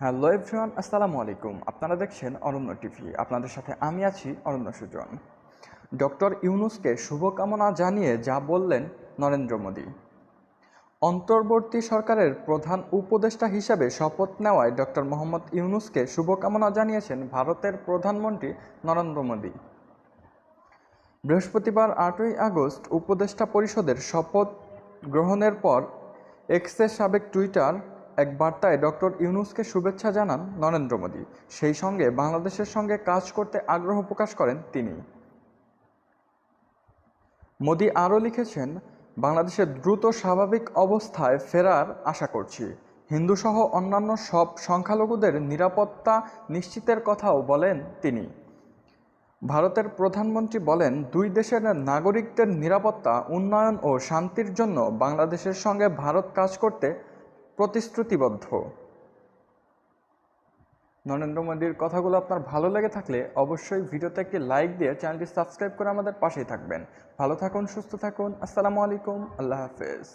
Hello everyone, আসসালামু আলাইকুম। আপনারা দেখছেন অরণ্য টিভি। আপনাদের সাথে আমি আছি অরণ্য সুজন। ডক্টর ইউনুসকে শুভকামনা জানিয়ে যা বললেন নরেন্দ্র মোদী। অন্তর্বর্তী সরকারের প্রধান উপদেষ্টা হিসেবে শপথ নেওয়ায় ডক্টর মোহাম্মদ ইউনুসকে শুভকামনা জানিয়েছেন ভারতের প্রধানমন্ত্রী নরেন্দ্র মোদী। বৃহস্পতিবার আটই আগস্ট উপদেষ্টা পরিষদের শপথ গ্রহণের পর এক্সের সাবেক টুইটার এক বার্তায় ডক্টর ইউনুসকে শুভেচ্ছা জানান নরেন্দ্র মোদী। সেই সঙ্গে বাংলাদেশের সঙ্গে কাজ করতে আগ্রহ প্রকাশ করেন তিনি। মোদী আরও লিখেছেন, বাংলাদেশের দ্রুত স্বাভাবিক অবস্থায় ফেরার আশা করছি। হিন্দুসহ অন্যান্য সব সংখ্যালঘুদের নিরাপত্তা নিশ্চিতের কথাও বলেন তিনি। ভারতের প্রধানমন্ত্রী বলেন, দুই দেশের নাগরিকদের নিরাপত্তা, উন্নয়ন ও শান্তির জন্য বাংলাদেশের সঙ্গে ভারত কাজ করতে প্রতিশ্রুতিবদ্ধ। নরেন্দ্র মোদীর কথাগুলো আপনার ভালো লেগে থাকলে অবশ্যই ভিডিওতে একটি লাইক দিয়ে চ্যানেলটি সাবস্ক্রাইব করে আমাদের পাশেই থাকবেন। ভালো থাকুন, সুস্থ থাকুন, আসসালামু আলাইকুম, আল্লাহ হাফেজ।